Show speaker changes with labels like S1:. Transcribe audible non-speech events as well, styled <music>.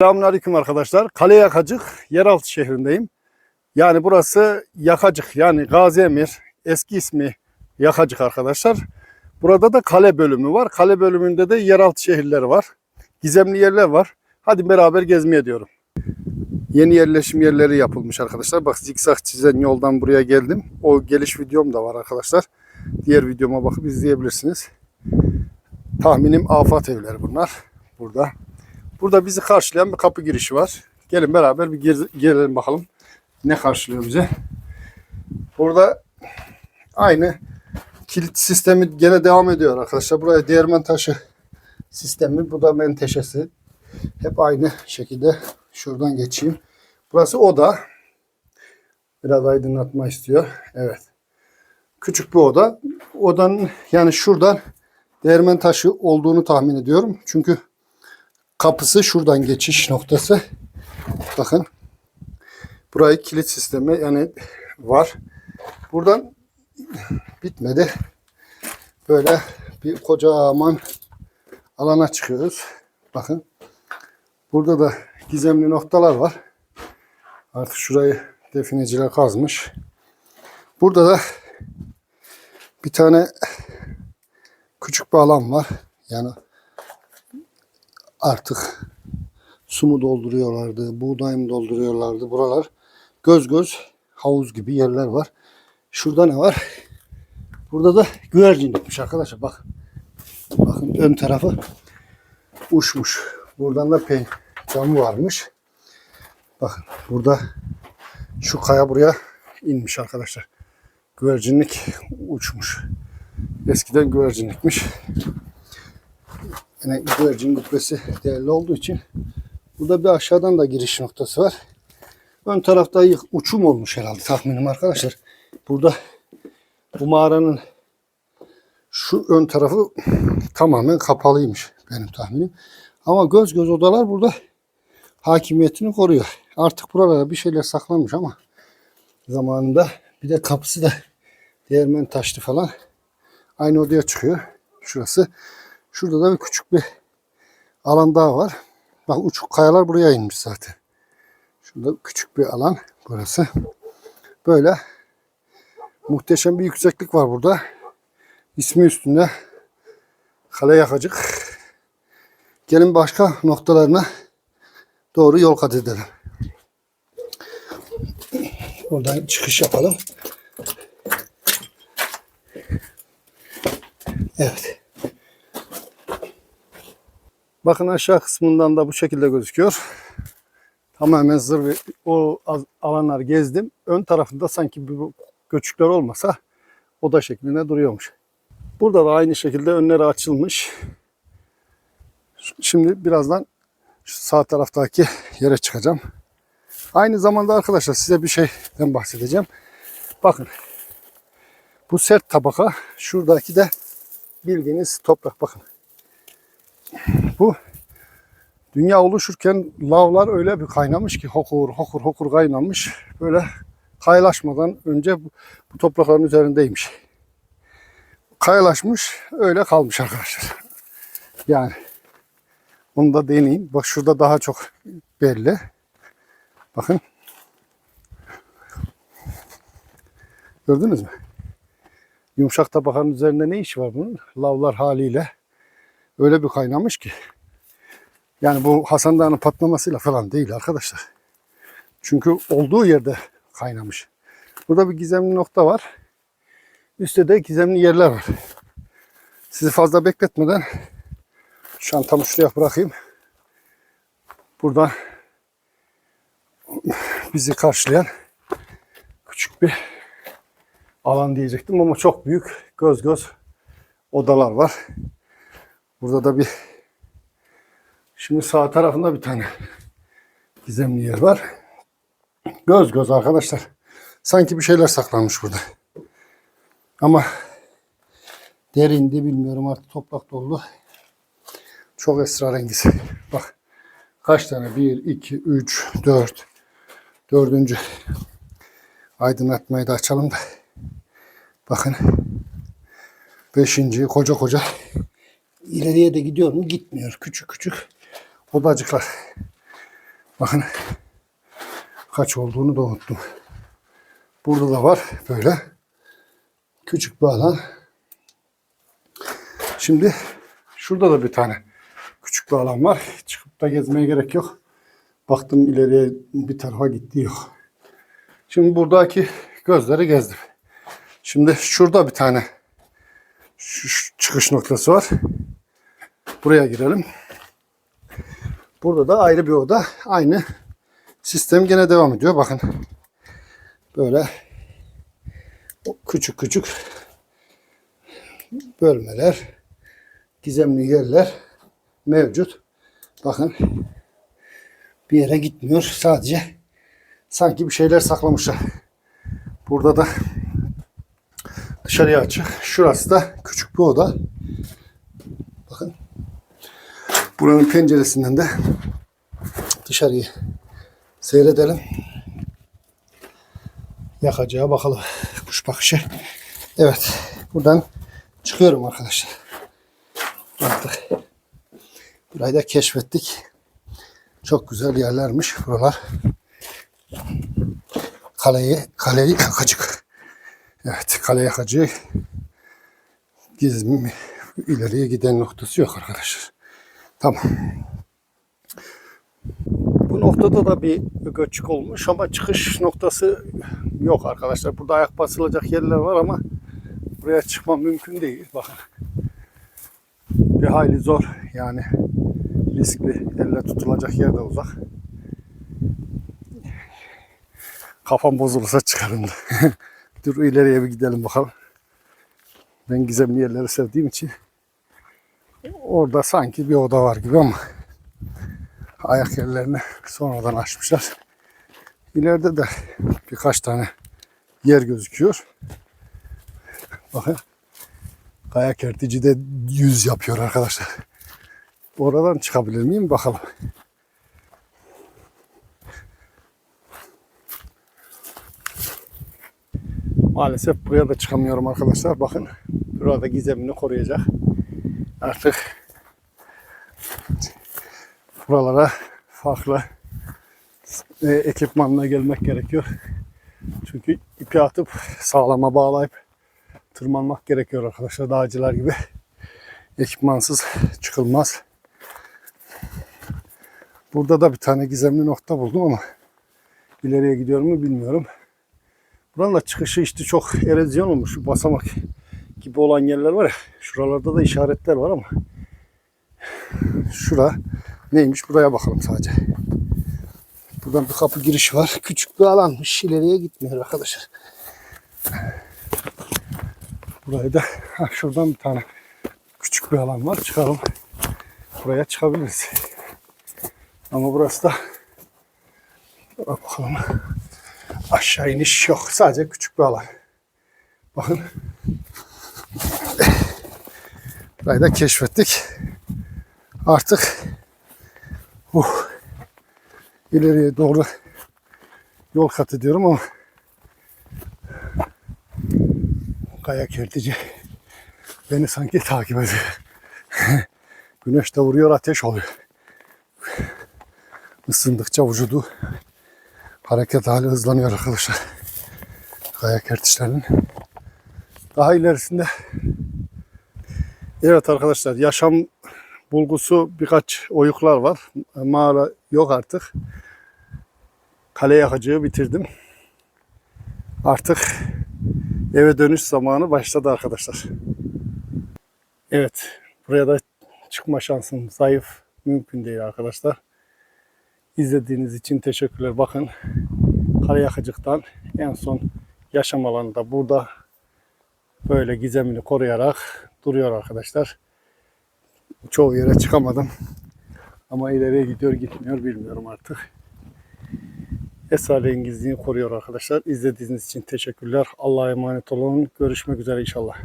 S1: Selamünaleyküm arkadaşlar. Kale Yakacık yeraltı şehrindeyim. Yani burası Yakacık yani Gazi Emir eski ismi Yakacık arkadaşlar. Burada da kale bölümü var. Kale bölümünde de yeraltı şehirleri var. Gizemli yerler var. Hadi beraber gezmeye diyorum. Yeni yerleşim yerleri yapılmış arkadaşlar. Bak zikzak çizen yoldan buraya geldim. O geliş videom da var arkadaşlar. Diğer videoma bakıp izleyebilirsiniz. Tahminim afat evleri bunlar. Burada. Burada bizi karşılayan bir kapı girişi var. Gelin beraber bir gez- gelelim bakalım ne karşılıyor bize. Burada aynı kilit sistemi gene devam ediyor arkadaşlar. Buraya değirmen taşı sistemi. Bu da menteşesi. Hep aynı şekilde şuradan geçeyim. Burası oda. Biraz aydınlatma istiyor. Evet. Küçük bir oda. Odanın yani şuradan değirmen taşı olduğunu tahmin ediyorum. Çünkü kapısı şuradan geçiş noktası. Bakın. Burayı kilit sistemi yani var. Buradan bitmedi. Böyle bir kocaman alana çıkıyoruz. Bakın. Burada da gizemli noktalar var. Artık şurayı defineciler kazmış. Burada da bir tane küçük bir alan var. Yani artık su mu dolduruyorlardı, buğday mı dolduruyorlardı. Buralar göz göz havuz gibi yerler var. Şurada ne var? Burada da güvercin yapmış arkadaşlar. Bak. Bakın ön tarafı uçmuş. Buradan da pey camı varmış. Bakın burada şu kaya buraya inmiş arkadaşlar. Güvercinlik uçmuş. Eskiden güvercinlikmiş. Yani güvercin gübresi değerli olduğu için burada bir aşağıdan da giriş noktası var. Ön tarafta uçum olmuş herhalde tahminim arkadaşlar. Burada bu mağaranın şu ön tarafı tamamen kapalıymış benim tahminim. Ama göz göz odalar burada hakimiyetini koruyor. Artık buralara bir şeyler saklanmış ama zamanında bir de kapısı da değirmen taşlı falan. Aynı odaya çıkıyor. Şurası. Şurada da bir küçük bir alan daha var. Bak uçuk kayalar buraya inmiş zaten. Şurada küçük bir alan burası. Böyle muhteşem bir yükseklik var burada. İsmi üstünde Kale Yakacık. Gelin başka noktalarına doğru yol kat edelim. Buradan çıkış yapalım. Evet. Bakın aşağı kısmından da bu şekilde gözüküyor. Tamamen zır ve o alanlar gezdim. Ön tarafında sanki bir göçükler olmasa oda şeklinde duruyormuş. Burada da aynı şekilde önleri açılmış. Şimdi birazdan şu sağ taraftaki yere çıkacağım. Aynı zamanda arkadaşlar size bir şeyden bahsedeceğim. Bakın. Bu sert tabaka şuradaki de bildiğiniz toprak bakın. Bu dünya oluşurken lavlar öyle bir kaynamış ki hokur hokur hokur kaynamış. Böyle kayalaşmadan önce bu, bu toprakların üzerindeymiş. Kayalaşmış öyle kalmış arkadaşlar. Yani onu da deneyeyim. Bak şurada daha çok belli. Bakın. Gördünüz mü? Yumuşak tabakanın üzerinde ne işi var bunun? Lavlar haliyle öyle bir kaynamış ki. Yani bu Hasan Dağı'nın patlamasıyla falan değil arkadaşlar. Çünkü olduğu yerde kaynamış. Burada bir gizemli nokta var. Üstte de gizemli yerler var. Sizi fazla bekletmeden çantamı şuraya bırakayım. Buradan bizi karşılayan küçük bir alan diyecektim ama çok büyük göz göz odalar var. Burada da bir şimdi sağ tarafında bir tane gizemli yer var. Göz göz arkadaşlar. Sanki bir şeyler saklanmış burada. Ama derindi bilmiyorum artık toprak dolu. Çok esrarengiz. Bak kaç tane? 1, 2, 3, 4. Dördüncü aydınlatmayı da açalım da. Bakın. Beşinci koca koca. İleriye de gidiyor mu? Gitmiyor. Küçük küçük odacıklar. Bakın kaç olduğunu da unuttum. Burada da var böyle küçük bir alan. Şimdi şurada da bir tane küçük bir alan var. Çıkıp da gezmeye gerek yok. Baktım ileriye bir tarafa gitti yok. Şimdi buradaki gözleri gezdim. Şimdi şurada bir tane şu çıkış noktası var. Buraya girelim. Burada da ayrı bir oda. Aynı sistem gene devam ediyor. Bakın. Böyle küçük küçük bölmeler, gizemli yerler mevcut. Bakın bir yere gitmiyor. Sadece sanki bir şeyler saklamışlar. Burada da dışarıya açık. Şurası da küçük bir oda. Buranın penceresinden de dışarıyı seyredelim. Yakacağa bakalım. Kuş bakışı. Evet. Buradan çıkıyorum arkadaşlar. Artık burayı da keşfettik. Çok güzel yerlermiş buralar. Kaleyi, kaleyi yakacık. Evet, kale yakacığı gizli ileriye giden noktası yok arkadaşlar. Tamam. Bu noktada da bir göçük olmuş ama çıkış noktası yok arkadaşlar. Burada ayak basılacak yerler var ama buraya çıkmam mümkün değil. Bakın. Bir hayli zor yani riskli. Elle tutulacak yer de uzak. Kafam bozulursa çıkarım. <laughs> Dur ileriye bir gidelim bakalım. Ben gizemli yerleri sevdiğim için orada sanki bir oda var gibi ama ayak yerlerini sonradan açmışlar. İleride de birkaç tane yer gözüküyor. Bakın kaya kertici de yüz yapıyor arkadaşlar. Oradan çıkabilir miyim bakalım. Maalesef buraya da çıkamıyorum arkadaşlar. Bakın burada gizemini koruyacak. Artık buralara farklı e, ekipmanla gelmek gerekiyor. Çünkü ipi atıp sağlama bağlayıp tırmanmak gerekiyor arkadaşlar. Dağcılar gibi ekipmansız çıkılmaz. Burada da bir tane gizemli nokta buldum ama ileriye gidiyor mu bilmiyorum. Buranın da çıkışı işte çok erozyon olmuş. Basamak gibi olan yerler var ya. Şuralarda da işaretler var ama. Şura neymiş buraya bakalım sadece. Buradan bir kapı girişi var. Küçük bir alanmış. İleriye gitmiyor arkadaşlar. Burayı da ha, şuradan bir tane küçük bir alan var. Çıkalım. Buraya çıkabiliriz. Ama burası da bakalım. Aşağı iniş yok. Sadece küçük bir alan. Bakın. Burayı da keşfettik. Artık uh, ileriye doğru yol kat ediyorum ama kaya kertici beni sanki takip ediyor. <laughs> Güneş de vuruyor ateş oluyor. Isındıkça vücudu hareket hali hızlanıyor arkadaşlar. Kaya kertiçlerinin. Daha ilerisinde Evet arkadaşlar yaşam bulgusu birkaç oyuklar var. Mağara yok artık. Kale yakıcığı bitirdim. Artık eve dönüş zamanı başladı arkadaşlar. Evet buraya da çıkma şansım zayıf. Mümkün değil arkadaşlar. İzlediğiniz için teşekkürler. Bakın kare yakıcıktan en son yaşam alanında burada böyle gizemini koruyarak duruyor arkadaşlar. Çoğu yere çıkamadım. Ama ileriye gidiyor gitmiyor bilmiyorum artık. Esrarengizliğini koruyor arkadaşlar. İzlediğiniz için teşekkürler. Allah'a emanet olun. Görüşmek üzere inşallah.